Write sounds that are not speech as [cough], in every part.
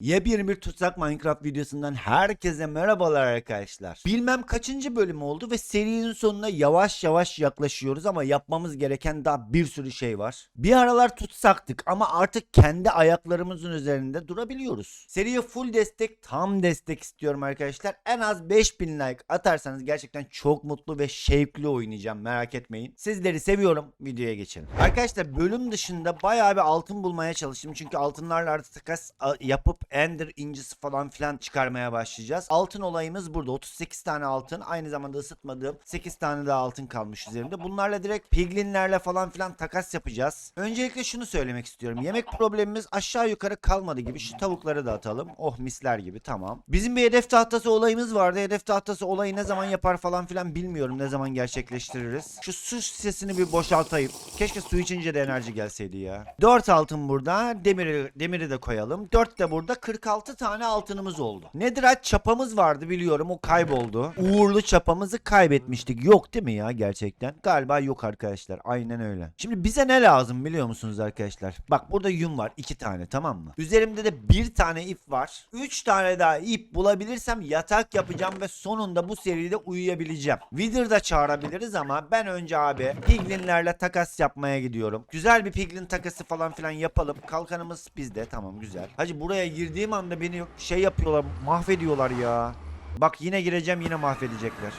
Yepyeni tutsak Minecraft videosundan herkese merhabalar arkadaşlar. Bilmem kaçıncı bölüm oldu ve serinin sonuna yavaş yavaş yaklaşıyoruz ama yapmamız gereken daha bir sürü şey var. Bir aralar tutsaktık ama artık kendi ayaklarımızın üzerinde durabiliyoruz. Seriye full destek, tam destek istiyorum arkadaşlar. En az 5000 like atarsanız gerçekten çok mutlu ve şevkli oynayacağım merak etmeyin. Sizleri seviyorum. Videoya geçelim. Arkadaşlar bölüm dışında bayağı bir altın bulmaya çalıştım. Çünkü altınlarla artık takas yapıp Ender incisi falan filan çıkarmaya başlayacağız. Altın olayımız burada. 38 tane altın. Aynı zamanda ısıtmadığım 8 tane daha altın kalmış üzerimde. Bunlarla direkt piglinlerle falan filan takas yapacağız. Öncelikle şunu söylemek istiyorum. Yemek problemimiz aşağı yukarı kalmadı gibi. Şu tavukları da atalım. Oh misler gibi tamam. Bizim bir hedef tahtası olayımız vardı. Hedef tahtası olayı ne zaman yapar falan filan bilmiyorum. Ne zaman gerçekleştiririz. Şu su sesini bir boşaltayım. Keşke su içince de enerji gelseydi ya. 4 altın burada. Demiri, demiri de koyalım. 4 de burada. 46 tane altınımız oldu. Netherite çapamız vardı biliyorum. O kayboldu. Uğurlu çapamızı kaybetmiştik. Yok değil mi ya gerçekten? Galiba yok arkadaşlar. Aynen öyle. Şimdi bize ne lazım biliyor musunuz arkadaşlar? Bak burada yün var. 2 tane tamam mı? Üzerimde de bir tane ip var. 3 tane daha ip bulabilirsem yatak yapacağım ve sonunda bu seride uyuyabileceğim. Wither da çağırabiliriz ama ben önce abi piglinlerle takas yapmaya gidiyorum. Güzel bir piglin takası falan filan yapalım. Kalkanımız bizde. Tamam güzel. Hacı buraya girdiğim anda beni şey yapıyorlar. Mahvediyorlar ya. Bak yine gireceğim yine mahvedecekler.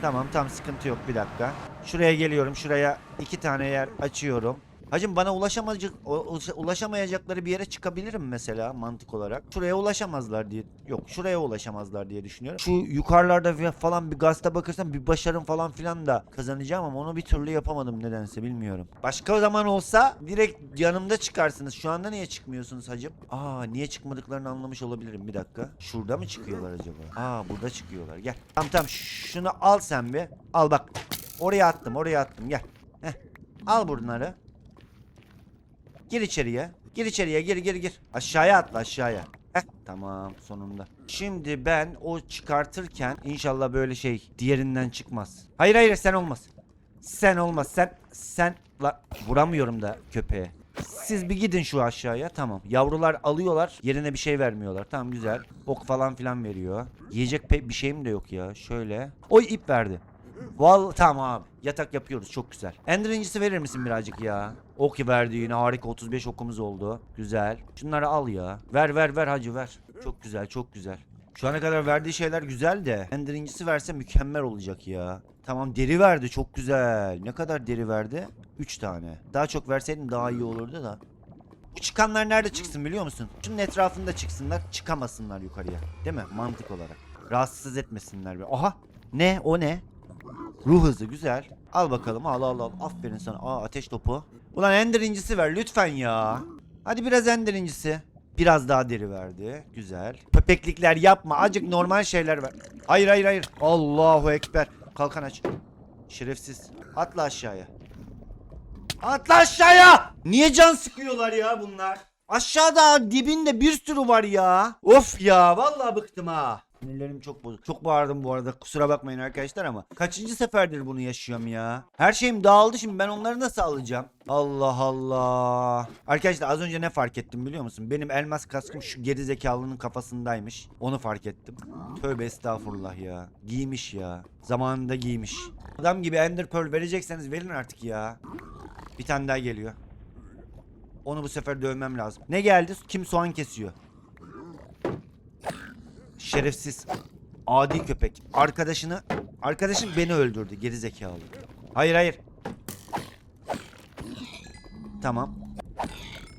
Tamam tam sıkıntı yok bir dakika. Şuraya geliyorum. Şuraya iki tane yer açıyorum. Hacım bana ulaşamayacak ulaşamayacakları bir yere çıkabilirim mesela mantık olarak. Şuraya ulaşamazlar diye. Yok şuraya ulaşamazlar diye düşünüyorum. Şu yukarılarda falan bir gazete bakırsam bir başarım falan filan da kazanacağım ama onu bir türlü yapamadım nedense bilmiyorum. Başka zaman olsa direkt yanımda çıkarsınız. Şu anda niye çıkmıyorsunuz hacım? Aa niye çıkmadıklarını anlamış olabilirim bir dakika. Şurada mı çıkıyorlar acaba? Aa burada çıkıyorlar. Gel. Tamam tamam şunu al sen bir. Al bak. Oraya attım oraya attım gel. Heh. Al bunları. Gir içeriye. Gir içeriye gir gir gir. Aşağıya atla aşağıya. Heh, tamam sonunda. Şimdi ben o çıkartırken inşallah böyle şey diğerinden çıkmaz. Hayır hayır sen olmaz. Sen olmaz sen sen la vuramıyorum da köpeğe. Siz bir gidin şu aşağıya tamam. Yavrular alıyorlar yerine bir şey vermiyorlar. Tamam güzel. Ok falan filan veriyor. Yiyecek pek bir şeyim de yok ya. Şöyle. Oy ip verdi. Val tamam abi. Yatak yapıyoruz çok güzel. Ender incisi verir misin birazcık ya? Ok verdi yine harika 35 okumuz oldu. Güzel. Şunları al ya. Ver ver ver hacı ver. Çok güzel çok güzel. Şu ana kadar verdiği şeyler güzel de Ender incisi verse mükemmel olacak ya. Tamam deri verdi çok güzel. Ne kadar deri verdi? 3 tane. Daha çok verseydin daha iyi olurdu da. Bu çıkanlar nerede çıksın biliyor musun? Şunun etrafında çıksınlar çıkamasınlar yukarıya. Değil mi? Mantık olarak. Rahatsız etmesinler. Aha. Ne? O ne? Ruh hızı güzel. Al bakalım al al al. Aferin sana. Aa ateş topu. Ulan ender incisi ver lütfen ya. Hadi biraz ender incisi. Biraz daha deri verdi. Güzel. Köpeklikler yapma. Acık normal şeyler ver. Hayır hayır hayır. Allahu ekber. Kalkan aç. Şerefsiz. Atla aşağıya. Atla aşağıya. Niye can sıkıyorlar ya bunlar? Aşağıda dibinde bir sürü var ya. Of ya vallahi bıktım ha. Sinirlerim çok bozuk. Çok bağırdım bu arada. Kusura bakmayın arkadaşlar ama kaçıncı seferdir bunu yaşıyorum ya. Her şeyim dağıldı şimdi ben onları nasıl alacağım? Allah Allah. Arkadaşlar az önce ne fark ettim biliyor musun? Benim elmas kaskım şu geri zekalının kafasındaymış. Onu fark ettim. Tövbe estağfurullah ya. Giymiş ya. Zamanında giymiş. Adam gibi Ender Pearl verecekseniz verin artık ya. Bir tane daha geliyor. Onu bu sefer dövmem lazım. Ne geldi? Kim soğan kesiyor? Şerefsiz. Adi köpek. Arkadaşını arkadaşım beni öldürdü geri zekalı. Hayır hayır. Tamam.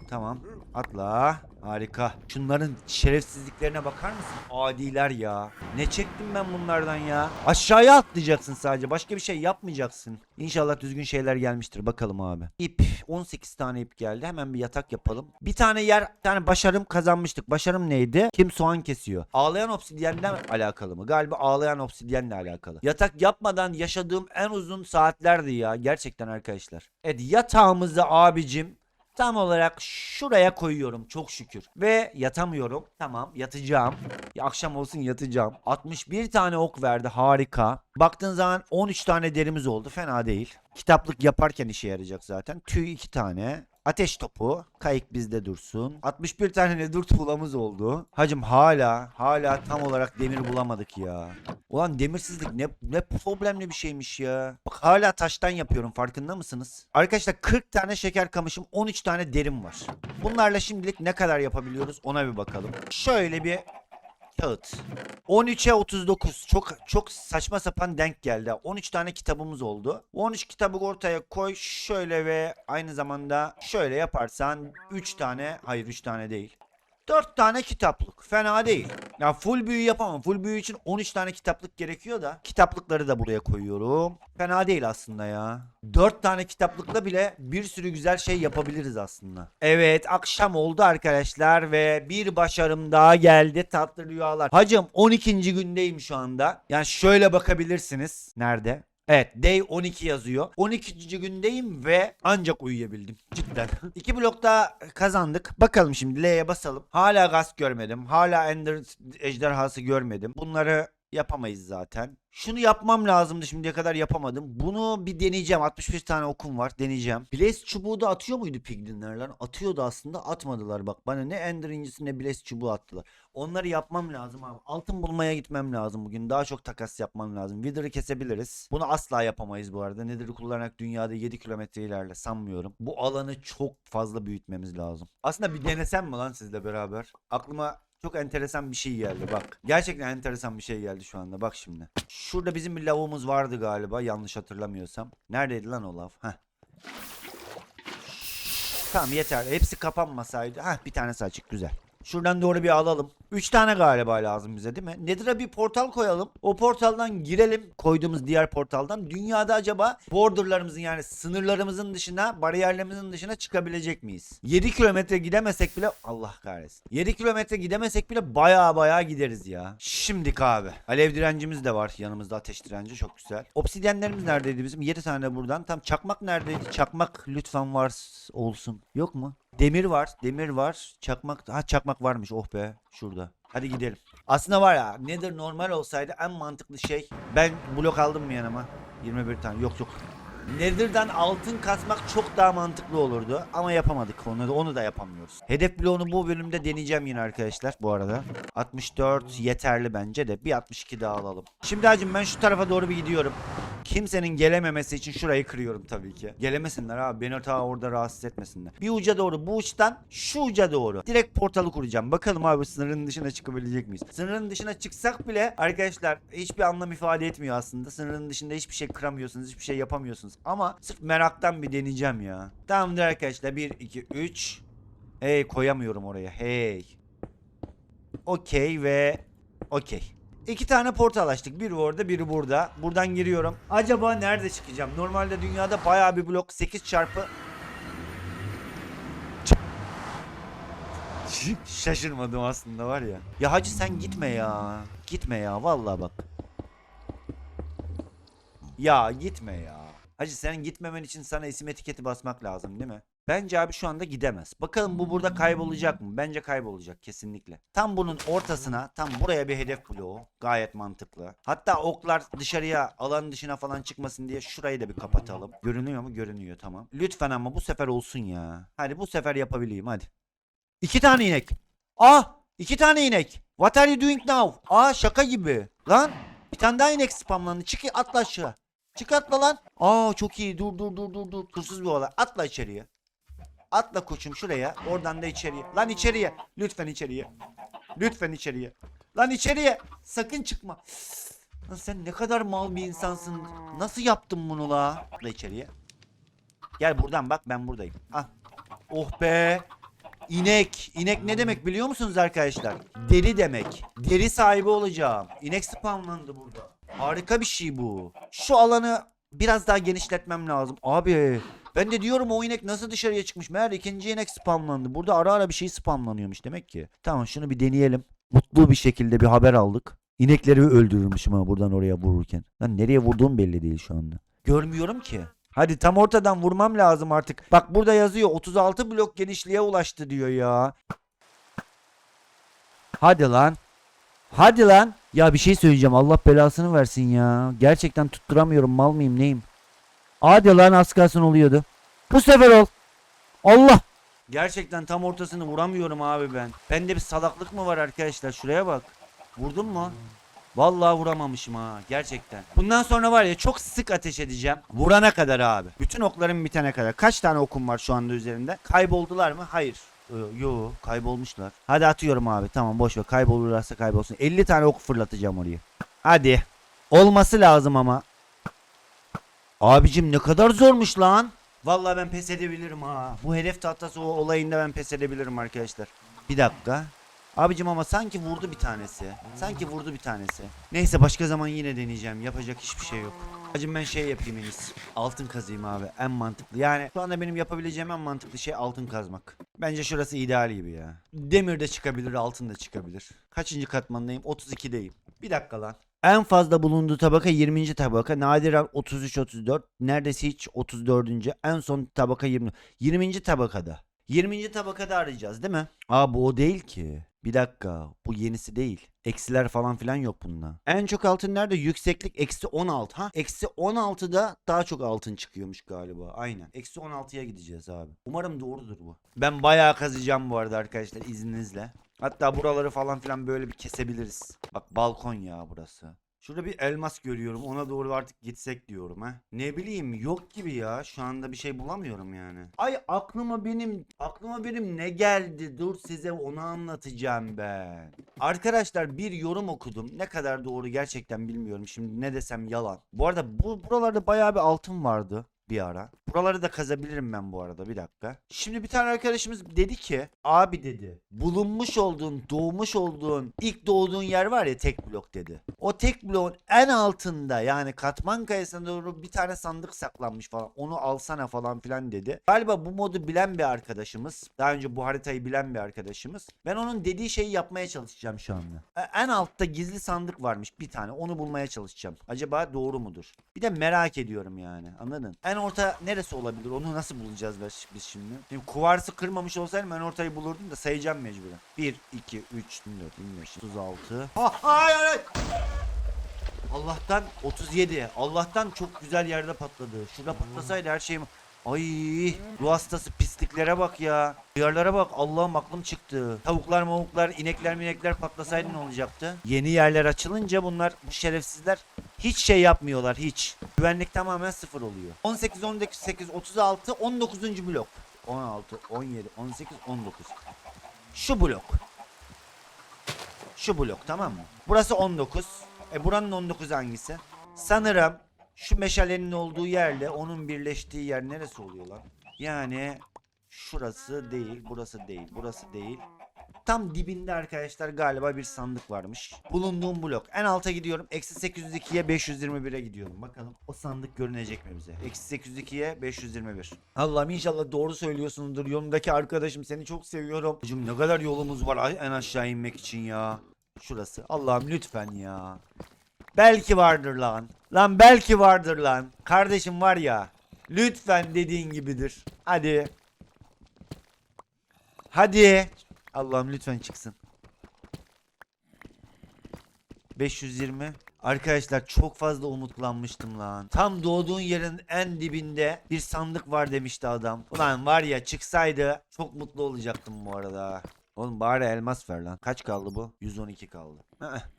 Tamam. Atla. Harika. Şunların şerefsizliklerine bakar mısın? Adiler ya. Ne çektim ben bunlardan ya? Aşağıya atlayacaksın sadece. Başka bir şey yapmayacaksın. İnşallah düzgün şeyler gelmiştir. Bakalım abi. İp. 18 tane ip geldi. Hemen bir yatak yapalım. Bir tane yer, bir tane başarım kazanmıştık. Başarım neydi? Kim soğan kesiyor. Ağlayan obsidyenle alakalı mı? Galiba ağlayan obsidyenle alakalı. Yatak yapmadan yaşadığım en uzun saatlerdi ya. Gerçekten arkadaşlar. Evet yatağımızı abicim Tam olarak şuraya koyuyorum çok şükür. Ve yatamıyorum. Tamam yatacağım. Ya akşam olsun yatacağım. 61 tane ok verdi harika. Baktığın zaman 13 tane derimiz oldu fena değil. Kitaplık yaparken işe yarayacak zaten. Tüy 2 tane. Ateş topu. Kayık bizde dursun. 61 tane nedir tuğlamız oldu. Hacım hala hala tam olarak demir bulamadık ya. Ulan demirsizlik ne, ne problemli bir şeymiş ya. Bak hala taştan yapıyorum farkında mısınız? Arkadaşlar 40 tane şeker kamışım 13 tane derim var. Bunlarla şimdilik ne kadar yapabiliyoruz ona bir bakalım. Şöyle bir kağıt. 13'e 39. Çok çok saçma sapan denk geldi. 13 tane kitabımız oldu. 13 kitabı ortaya koy şöyle ve aynı zamanda şöyle yaparsan 3 tane hayır 3 tane değil. 4 tane kitaplık. Fena değil. Ya full büyü yapamam. Full büyü için 13 tane kitaplık gerekiyor da. Kitaplıkları da buraya koyuyorum. Fena değil aslında ya. 4 tane kitaplıkla bile bir sürü güzel şey yapabiliriz aslında. Evet akşam oldu arkadaşlar ve bir başarım daha geldi tatlı rüyalar. Hacım 12. gündeyim şu anda. Yani şöyle bakabilirsiniz. Nerede? Evet day 12 yazıyor. 12. gündeyim ve ancak uyuyabildim. Cidden. [laughs] İki blokta kazandık. Bakalım şimdi L'ye basalım. Hala gaz görmedim. Hala Ender ejderhası görmedim. Bunları yapamayız zaten. Şunu yapmam lazımdı şimdiye kadar yapamadım. Bunu bir deneyeceğim. 61 tane okum var. Deneyeceğim. Blaze çubuğu da atıyor muydu piglinler lan? Atıyordu aslında. Atmadılar bak. Bana ne Ender incisi ne Blaze çubuğu attılar. Onları yapmam lazım abi. Altın bulmaya gitmem lazım bugün. Daha çok takas yapmam lazım. Wither'ı kesebiliriz. Bunu asla yapamayız bu arada. Nether'ı kullanarak dünyada 7 kilometre ilerle sanmıyorum. Bu alanı çok fazla büyütmemiz lazım. Aslında bir denesem mi lan sizle beraber? Aklıma çok enteresan bir şey geldi bak. Gerçekten enteresan bir şey geldi şu anda. Bak şimdi. Şurada bizim bir lavuğumuz vardı galiba yanlış hatırlamıyorsam. Neredeydi lan o lav? Heh. Tamam yeter. Hepsi kapanmasaydı. Heh bir tanesi açık güzel. Şuradan doğru bir alalım. 3 tane galiba lazım bize değil mi? Nether'a bir portal koyalım. O portaldan girelim. Koyduğumuz diğer portaldan. Dünyada acaba borderlarımızın yani sınırlarımızın dışına, bariyerlerimizin dışına çıkabilecek miyiz? 7 kilometre gidemesek bile Allah kahretsin. 7 kilometre gidemesek bile baya baya gideriz ya. Şimdik abi. Alev direncimiz de var yanımızda ateş direnci çok güzel. Obsidyenlerimiz neredeydi bizim? 7 tane buradan. Tam çakmak neredeydi? Çakmak lütfen var olsun. Yok mu? Demir var. Demir var. Çakmak. Ha çakmak varmış. Oh be. Şurada. Hadi gidelim. Aslında var ya nedir normal olsaydı en mantıklı şey. Ben blok aldım mı yanıma? 21 tane. Yok yok. Nether'dan altın kasmak çok daha mantıklı olurdu ama yapamadık onu da onu da yapamıyoruz. Hedef bloğunu bu bölümde deneyeceğim yine arkadaşlar bu arada. 64 yeterli bence de bir 62 daha alalım. Şimdi hacım ben şu tarafa doğru bir gidiyorum. Kimsenin gelememesi için şurayı kırıyorum tabii ki. Gelemesinler abi beni ta orada rahatsız etmesinler. Bir uca doğru bu uçtan şu uca doğru. Direkt portalı kuracağım. Bakalım abi sınırın dışına çıkabilecek miyiz? Sınırın dışına çıksak bile arkadaşlar hiçbir anlam ifade etmiyor aslında. Sınırın dışında hiçbir şey kıramıyorsunuz. Hiçbir şey yapamıyorsunuz. Ama sırf meraktan bir deneyeceğim ya. Tamamdır arkadaşlar. 1, 2, 3. Hey koyamıyorum oraya. Hey. Okey ve okey. İki tane portal açtık. Biri orada biri burada. Buradan giriyorum. Acaba nerede çıkacağım? Normalde dünyada bayağı bir blok 8 çarpı Şaşırmadım aslında var ya. Ya hacı sen gitme ya. Gitme ya vallahi bak. Ya gitme ya. Hacı senin gitmemen için sana isim etiketi basmak lazım değil mi? Bence abi şu anda gidemez. Bakalım bu burada kaybolacak mı? Bence kaybolacak kesinlikle. Tam bunun ortasına, tam buraya bir hedef bloğu. Gayet mantıklı. Hatta oklar dışarıya, alanın dışına falan çıkmasın diye şurayı da bir kapatalım. Görünüyor mu? Görünüyor tamam. Lütfen ama bu sefer olsun ya. Hadi bu sefer yapabileyim hadi. İki tane inek. Ah! iki tane inek. What are you doing now? Aa şaka gibi. Lan bir tane daha inek spamlandı. Çık atla aşağı. Çık atla lan. Aa çok iyi. Dur dur dur dur dur. Kursuz bir olay. Atla içeriye. Atla koçum şuraya. Oradan da içeriye. Lan içeriye. Lütfen içeriye. Lütfen içeriye. Lan içeriye. Sakın çıkma. Lan sen ne kadar mal bir insansın. Nasıl yaptın bunu la? Atla içeriye. Gel buradan bak ben buradayım. Ah. Oh be. İnek. İnek ne demek biliyor musunuz arkadaşlar? Deri demek. Deri sahibi olacağım. İnek spamlandı burada. Harika bir şey bu. Şu alanı biraz daha genişletmem lazım. Abi ben de diyorum o inek nasıl dışarıya çıkmış? Meğer ikinci inek spamlandı. Burada ara ara bir şey spamlanıyormuş demek ki. Tamam şunu bir deneyelim. Mutlu bir şekilde bir haber aldık. İnekleri öldürürmüşüm ha buradan oraya vururken. Lan nereye vurduğum belli değil şu anda. Görmüyorum ki. Hadi tam ortadan vurmam lazım artık. Bak burada yazıyor 36 blok genişliğe ulaştı diyor ya. Hadi lan. Hadi lan. Ya bir şey söyleyeceğim. Allah belasını versin ya. Gerçekten tutturamıyorum. Mal mıyım neyim? Hadi lan az kalsın oluyordu. Bu sefer ol. Allah! Gerçekten tam ortasını vuramıyorum abi ben. Bende bir salaklık mı var arkadaşlar? Şuraya bak. Vurdum mu? Vallahi vuramamışım ha gerçekten. Bundan sonra var ya çok sık ateş edeceğim. Vurana kadar abi. Bütün oklarım bitene kadar. Kaç tane okum var şu anda üzerinde? Kayboldular mı? Hayır. Yo, Yo kaybolmuşlar. Hadi atıyorum abi. Tamam boş ver. Kaybolurlarsa kaybolsun. 50 tane ok fırlatacağım oraya. Hadi. Olması lazım ama. Abicim ne kadar zormuş lan. Vallahi ben pes edebilirim ha. Bu hedef tahtası o olayında ben pes edebilirim arkadaşlar. Bir dakika. Abicim ama sanki vurdu bir tanesi. Sanki vurdu bir tanesi. Neyse başka zaman yine deneyeceğim. Yapacak hiçbir şey yok. Hacım ben şey yapayım en. Altın kazayım abi. En mantıklı. Yani şu anda benim yapabileceğim en mantıklı şey altın kazmak. Bence şurası ideal gibi ya. Demir de çıkabilir, altın da çıkabilir. Kaçıncı katmandayım? 32'deyim. Bir dakika lan. En fazla bulunduğu tabaka 20. tabaka. Nadiren 33-34. Neredeyse hiç 34. En son tabaka 20. 20. tabakada. 20. tabakada arayacağız değil mi? Aa bu o değil ki. Bir dakika. Bu yenisi değil. Eksiler falan filan yok bunda. En çok altın nerede? Yükseklik eksi 16. Ha? Eksi 16'da daha çok altın çıkıyormuş galiba. Aynen. Eksi 16'ya gideceğiz abi. Umarım doğrudur bu. Ben bayağı kazacağım bu arada arkadaşlar izninizle. Hatta buraları falan filan böyle bir kesebiliriz. Bak balkon ya burası. Şurada bir elmas görüyorum. Ona doğru artık gitsek diyorum ha. Ne bileyim yok gibi ya. Şu anda bir şey bulamıyorum yani. Ay aklıma benim aklıma benim ne geldi? Dur size onu anlatacağım ben. Arkadaşlar bir yorum okudum. Ne kadar doğru gerçekten bilmiyorum. Şimdi ne desem yalan. Bu arada bu buralarda bayağı bir altın vardı bir ara. Buraları da kazabilirim ben bu arada bir dakika. Şimdi bir tane arkadaşımız dedi ki abi dedi bulunmuş olduğun doğmuş olduğun ilk doğduğun yer var ya tek blok dedi. O tek bloğun en altında yani katman kayasına doğru bir tane sandık saklanmış falan onu alsana falan filan dedi. Galiba bu modu bilen bir arkadaşımız daha önce bu haritayı bilen bir arkadaşımız. Ben onun dediği şeyi yapmaya çalışacağım şu anda. E, En altta gizli sandık varmış bir tane onu bulmaya çalışacağım. Acaba doğru mudur? Bir de merak ediyorum yani anladın? En orta neresi olabilir? Onu nasıl bulacağız biz- şimdi? Şimdi kuvarsı kırmamış olsaydım en ortayı bulurdum da sayacağım mecburen. 1, 2, 3, 24, 25, 36. Ha, hayır, hayır. Allah'tan 37. Allah'tan çok güzel yerde patladı. Şurada patlasaydı her şeyim... Ay ruh hastası pisliklere bak ya. Duyarlara bak Allah'ım aklım çıktı. Tavuklar mavuklar inekler minekler patlasaydı ne olacaktı? Yeni yerler açılınca bunlar bu şerefsizler hiç şey yapmıyorlar hiç. Güvenlik tamamen sıfır oluyor. 18, 19, 8, 36, 19. blok. 16, 17, 18, 19. Şu blok. Şu blok tamam mı? Burası 19. E buranın 19 hangisi? Sanırım şu meşalenin olduğu yerle onun birleştiği yer neresi oluyor lan? Yani şurası değil, burası değil, burası değil. Tam dibinde arkadaşlar galiba bir sandık varmış. Bulunduğum blok. En alta gidiyorum. Eksi 802'ye 521'e gidiyorum. Bakalım o sandık görünecek mi bize? Eksi 802'ye 521. Allah'ım inşallah doğru söylüyorsundur. Yolumdaki arkadaşım seni çok seviyorum. Hocam ne kadar yolumuz var en aşağı inmek için ya. Şurası. Allah'ım lütfen ya. Belki vardır lan. Lan belki vardır lan. Kardeşim var ya. Lütfen dediğin gibidir. Hadi. Hadi. Allah'ım lütfen çıksın. 520. Arkadaşlar çok fazla umutlanmıştım lan. Tam doğduğun yerin en dibinde bir sandık var demişti adam. Ulan var ya çıksaydı çok mutlu olacaktım bu arada. Oğlum bari elmas ver lan. Kaç kaldı bu? 112 kaldı.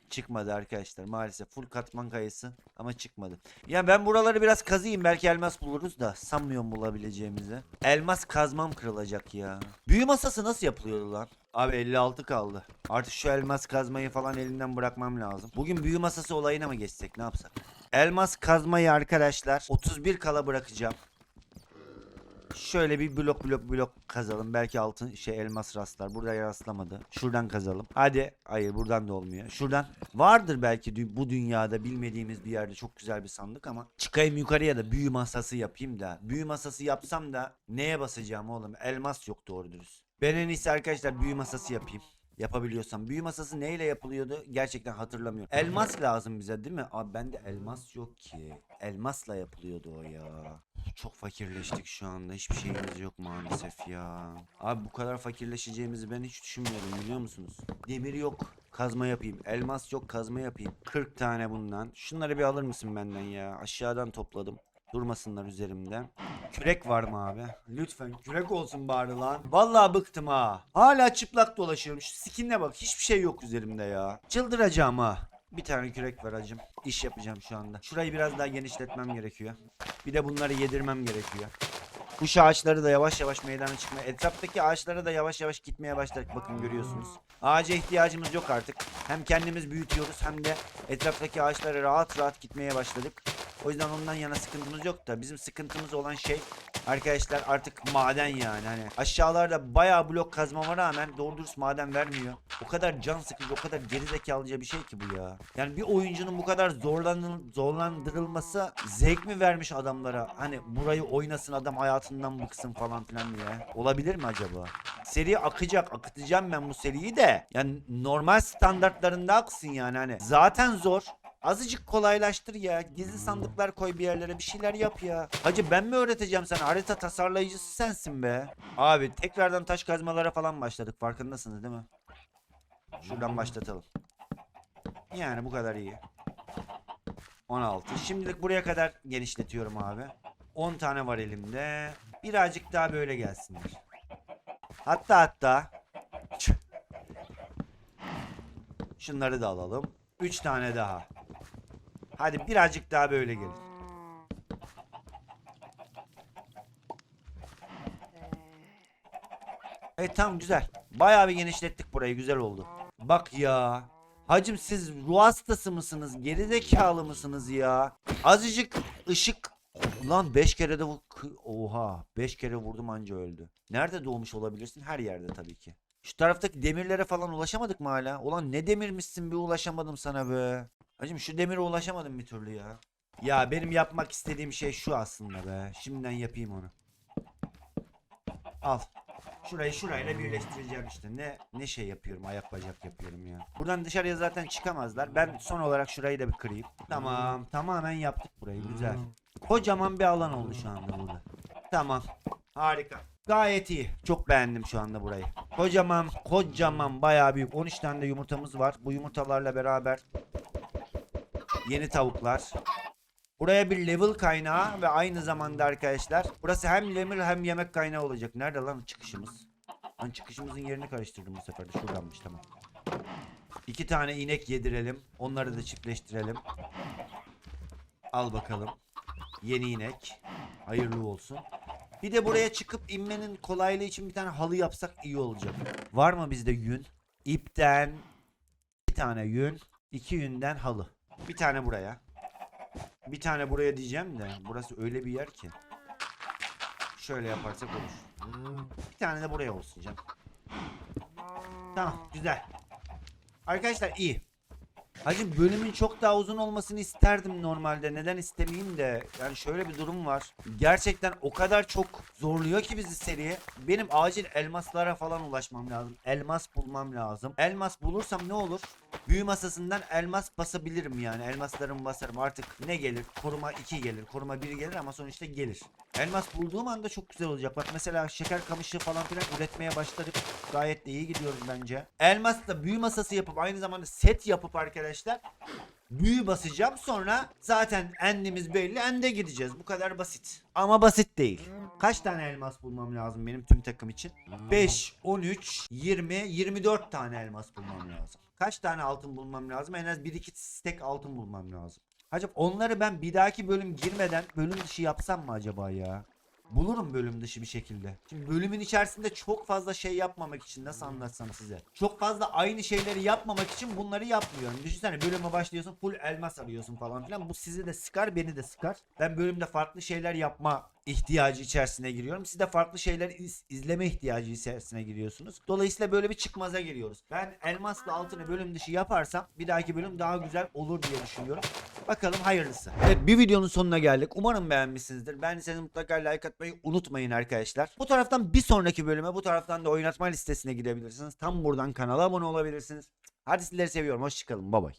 Çıkmadı arkadaşlar maalesef. Full katman kayısı ama çıkmadı. Ya ben buraları biraz kazıyım belki elmas buluruz da sanmıyorum bulabileceğimizi. Elmas kazmam kırılacak ya. Büyü masası nasıl yapılıyordu lan? Abi 56 kaldı. Artık şu elmas kazmayı falan elimden bırakmam lazım. Bugün büyü masası olayına mı geçsek ne yapsak? Elmas kazmayı arkadaşlar 31 kala bırakacağım. Şöyle bir blok blok blok kazalım. Belki altın şey elmas rastlar. Burada rastlamadı. Şuradan kazalım. Hadi. Hayır buradan da olmuyor. Şuradan. Vardır belki bu dünyada bilmediğimiz bir yerde çok güzel bir sandık ama çıkayım yukarıya da büyü masası yapayım da. Büyü masası yapsam da neye basacağım oğlum? Elmas yok doğru dürüst. Ben en iyisi arkadaşlar büyü masası yapayım. Yapabiliyorsam. Büyü masası neyle yapılıyordu? Gerçekten hatırlamıyorum. Elmas lazım bize değil mi? Abi bende elmas yok ki. Elmasla yapılıyordu o ya. Çok fakirleştik şu anda. Hiçbir şeyimiz yok maalesef ya. Abi bu kadar fakirleşeceğimizi ben hiç düşünmüyordum biliyor musunuz? Demir yok. Kazma yapayım. Elmas yok kazma yapayım. 40 tane bundan. Şunları bir alır mısın benden ya? Aşağıdan topladım. Durmasınlar üzerimde. Kürek var mı abi? Lütfen kürek olsun bari lan. Vallahi bıktım ha. Hala çıplak dolaşıyorum. Şu skinine bak. Hiçbir şey yok üzerimde ya. Çıldıracağım ha. Bir tane kürek ver hacım. İş yapacağım şu anda. Şurayı biraz daha genişletmem gerekiyor. Bir de bunları yedirmem gerekiyor. Kuş ağaçları da yavaş yavaş meydana çıkmaya, etraftaki ağaçlara da yavaş yavaş gitmeye başladık. Bakın görüyorsunuz. Ağaca ihtiyacımız yok artık. Hem kendimiz büyütüyoruz hem de etraftaki ağaçlara rahat rahat gitmeye başladık. O yüzden ondan yana sıkıntımız yok da bizim sıkıntımız olan şey arkadaşlar artık maden yani. Hani aşağılarda bayağı blok kazmama rağmen doğru dürüst maden vermiyor. O kadar can sıkıcı, o kadar gerizekalıca bir şey ki bu ya. Yani bir oyuncunun bu kadar zorlanıl zorlandırılması zevk mi vermiş adamlara? Hani burayı oynasın adam hayatından bıksın falan filan diye. Olabilir mi acaba? Seri akacak, akıtacağım ben bu seriyi de. Yani normal standartlarında aksın yani hani. Zaten zor. Azıcık kolaylaştır ya. Gizli sandıklar koy bir yerlere bir şeyler yap ya. Hacı ben mi öğreteceğim sana? Harita tasarlayıcısı sensin be. Abi tekrardan taş kazmalara falan başladık. Farkındasınız değil mi? Şuradan başlatalım. Yani bu kadar iyi. 16. Şimdilik buraya kadar genişletiyorum abi. 10 tane var elimde. Birazcık daha böyle gelsinler. Hatta hatta. Şunları da alalım. 3 tane daha. Hadi birazcık daha böyle gelin. Evet tamam güzel. Bayağı bir genişlettik burayı. Güzel oldu. Bak ya. Hacım siz ruh hastası mısınız? Gerizekalı mısınız ya? Azıcık ışık. Lan 5 kere de. Oha. 5 kere vurdum anca öldü. Nerede doğmuş olabilirsin? Her yerde tabii ki. Şu taraftaki demirlere falan ulaşamadık mı hala? Ulan ne demirmişsin bir ulaşamadım sana be. Hacım şu demire ulaşamadım bir türlü ya. Ya benim yapmak istediğim şey şu aslında be. Şimdiden yapayım onu. Al. Şurayı şurayla birleştireceğim işte. Ne ne şey yapıyorum, ayak bacak yapıyorum ya. Buradan dışarıya zaten çıkamazlar. Ben son olarak şurayı da bir kırayım. Tamam, tamamen yaptık burayı. Güzel. Kocaman bir alan oldu şu anda burada. Tamam. Harika. Gayet iyi. Çok beğendim şu anda burayı. Kocaman, kocaman, bayağı büyük. 13 tane de yumurtamız var. Bu yumurtalarla beraber yeni tavuklar. Buraya bir level kaynağı ve aynı zamanda arkadaşlar burası hem level hem yemek kaynağı olacak. Nerede lan çıkışımız? Lan çıkışımızın yerini karıştırdım bu sefer de. Şuradanmış tamam. İki tane inek yedirelim. Onları da çiftleştirelim. Al bakalım. Yeni inek. Hayırlı olsun. Bir de buraya çıkıp inmenin kolaylığı için bir tane halı yapsak iyi olacak. Var mı bizde yün? İpten bir tane yün, iki yünden halı. Bir tane buraya. Bir tane buraya diyeceğim de burası öyle bir yer ki. Şöyle yaparsak olur. Bir tane de buraya olsun canım. Tamam güzel. Arkadaşlar iyi. Hacım bölümün çok daha uzun olmasını isterdim normalde. Neden istemeyeyim de. Yani şöyle bir durum var. Gerçekten o kadar çok zorluyor ki bizi seriye. Benim acil elmaslara falan ulaşmam lazım. Elmas bulmam lazım. Elmas bulursam ne olur? Büyü masasından elmas basabilirim yani. Elmaslarımı basarım. Artık ne gelir? Koruma 2 gelir. Koruma 1 gelir ama sonuçta gelir. Elmas bulduğum anda çok güzel olacak. Bak mesela şeker kamışı falan filan üretmeye başladık. Gayet de iyi gidiyoruz bence. Elmasla büyü masası yapıp aynı zamanda set yapıp arkadaşlar büyü basacağım sonra zaten endimiz belli ende gideceğiz. Bu kadar basit. Ama basit değil. Kaç tane elmas bulmam lazım benim tüm takım için? 5, 13, 20, 24 tane elmas bulmam lazım. Kaç tane altın bulmam lazım? En az 1-2 stek altın bulmam lazım. Hacım onları ben bir dahaki bölüm girmeden bölüm dışı yapsam mı acaba ya? Bulurum bölüm dışı bir şekilde. Şimdi bölümün içerisinde çok fazla şey yapmamak için nasıl anlatsam size. Çok fazla aynı şeyleri yapmamak için bunları yapmıyorum. Düşünsene bölüme başlıyorsun full elmas arıyorsun falan filan. Bu sizi de sıkar beni de sıkar. Ben bölümde farklı şeyler yapma ihtiyacı içerisine giriyorum. Siz de farklı şeyler iz- izleme ihtiyacı içerisine giriyorsunuz. Dolayısıyla böyle bir çıkmaza giriyoruz. Ben elmasla altını bölüm dışı yaparsam bir dahaki bölüm daha güzel olur diye düşünüyorum. Bakalım hayırlısı. Evet bir videonun sonuna geldik. Umarım beğenmişsinizdir. Beğendiyseniz mutlaka like atmayı unutmayın arkadaşlar. Bu taraftan bir sonraki bölüme bu taraftan da oynatma listesine gidebilirsiniz. Tam buradan kanala abone olabilirsiniz. Hadi sizleri seviyorum. Hoşçakalın. Bay bay.